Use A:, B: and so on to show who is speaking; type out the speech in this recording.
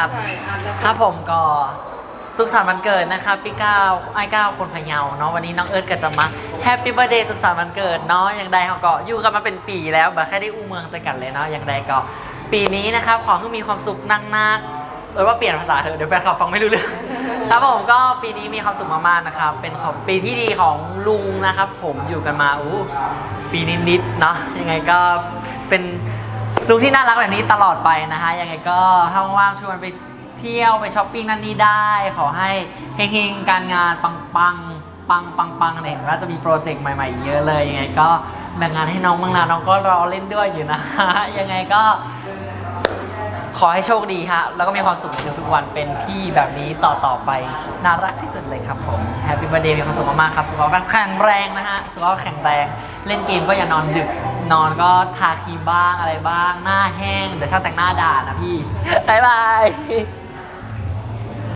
A: ครับ
B: ใช่อ่านแล้ว
A: ครับผมก็สุขสันต์วันเกิดนะครับพี่ก้าวไอ้ก้าวคนพะเยาเนาะวันนี้น้องเอิร์ธก็จะมาแฮปปี้เบ t ร์ a เดย์สุขสันต์วันเกิดเนาะอย่างใดเขาก็อยู่กันมาเป็นปีแล้วแบบแค่ได้อู้เมืองแต่กันเลยเนาะอย่างใดก็ ปีนี้นะครับขอให้มีความสุขนักๆเออว่าเปลี่ยนภาษาเถอะเดี๋ยวแฟนคลับฟังไม่รู้เรื่อง ครับผมก็ปีนี้มีความสุขมากๆนะครับ เป็นของปีที่ดีของลุงนะครับ ผมอยู่กันมาอู้ปีนิดๆเนาะยังไงก็เป็น ลุงที่น่ารักแบบนี้ตลอดไปนะฮะยังไงก็ถ้าว่างๆชวนไปเที่ยวไปช้อปปิ้งนั่นนี่ได้ ขอให้เฮงๆการงานปังปังปังปังปังเนี่ยเห็นว่าจะมีโปรเจกต์ใหม่ๆ เยอะเลยยังไงก็แบ่งงานให้น้องบ้างนะน้องก็รอเล่นด้วยอยู่นะยังไงก็ ขอให้โชคดีฮะ แล้วก็มีความสุขในทุกๆวันเป็นพี่แบบนี้ต่อๆไป น่ารักที่สุดเลยครับผมแฮปปี้เบอร์เดย์มีความสุขมากๆครับสุขภาพแข็งแรงนะฮะสุขภาพแข็งแรง เล่นเกมก็อย่านอนดึก นอนก็ทาครีมบ้างอะไรบ้าง หน้าแห้ง เดี๋ยวช่างแต่งหน้าด่านะพี่ บ๊ายบาย